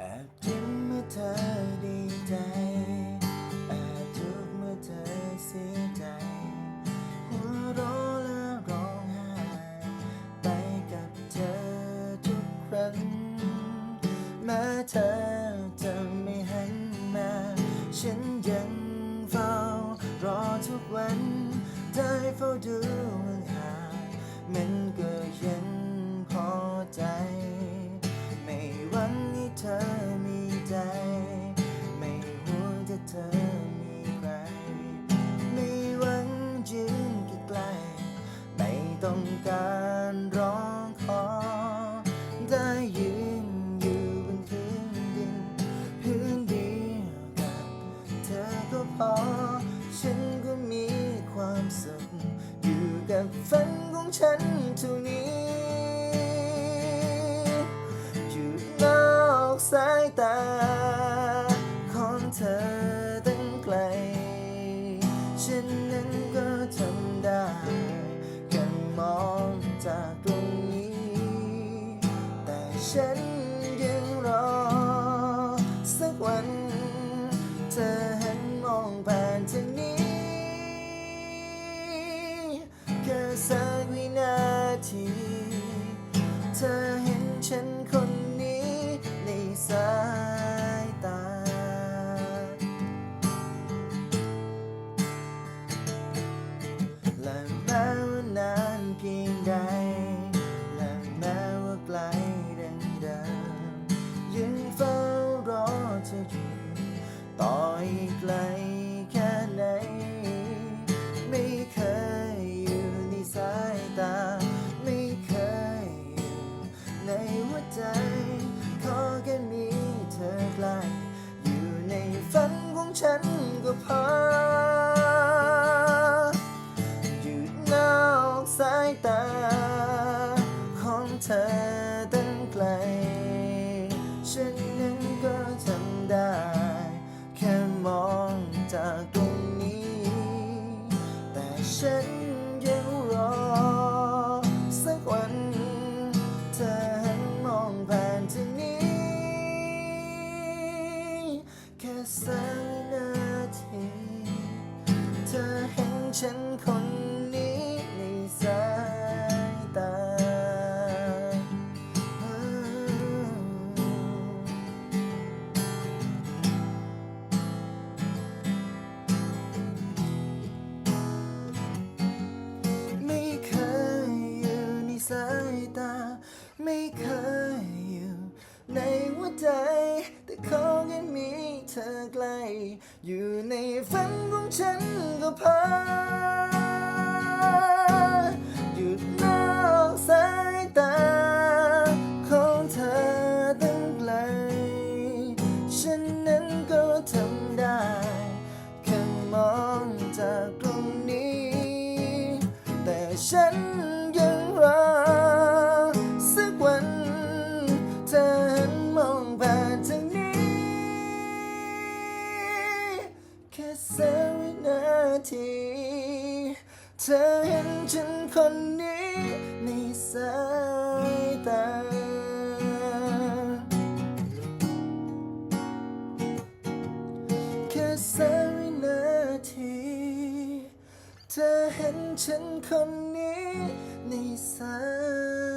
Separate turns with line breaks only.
แอบยิ้มเมื่อเธอดีใจแอบทุกข์เมื่อเธอเสียใจ หัวเราะและร้องไห้ไปกับเธอทุกครั้งแม้เธอจะไม่หันมา ฉันยังเฝ้ารอทุกวันได้เฝ้าดูห่างๆมันก็ยังพอใจ สุข อยู่กับฝันของฉันเท่านี้อยู่นอกสายตา ของเธอตั้งไกล ฉันนั้นก็ทำได้แค่มองจากตรงนี้ แต่ฉัน สักวินาที เธอเห็นฉันคนนี้ในสายตา และแม้ว่านานเพียงใด และแม้ว่าไกลดังเดิมยังเฝ้ารอเธออยู่ต่อให้ไกล ฉันก็พออยู่นอกสายตา ของเธอตั้งไกล ฉันนั้นก็ทำได้ แค่มองจากตรงนี้ แต่ฉันยังรอ สักวัน เธอหันมองผ่านทางนี้แค่ ฉันคนนี้ในสายตา ไม่เคยอยู่ในสายตา ไม่เคย ในหัวใจ แต่ขอแค่มีเธอใกล้ อยู่ในฝันของฉันก็พอหยุดนอกสาย สี้ยววินาที เธอเห็นฉันคนนี้ในสายตา แค่สี้ยววินาที เธอเห็นฉันคนนี้ในสาย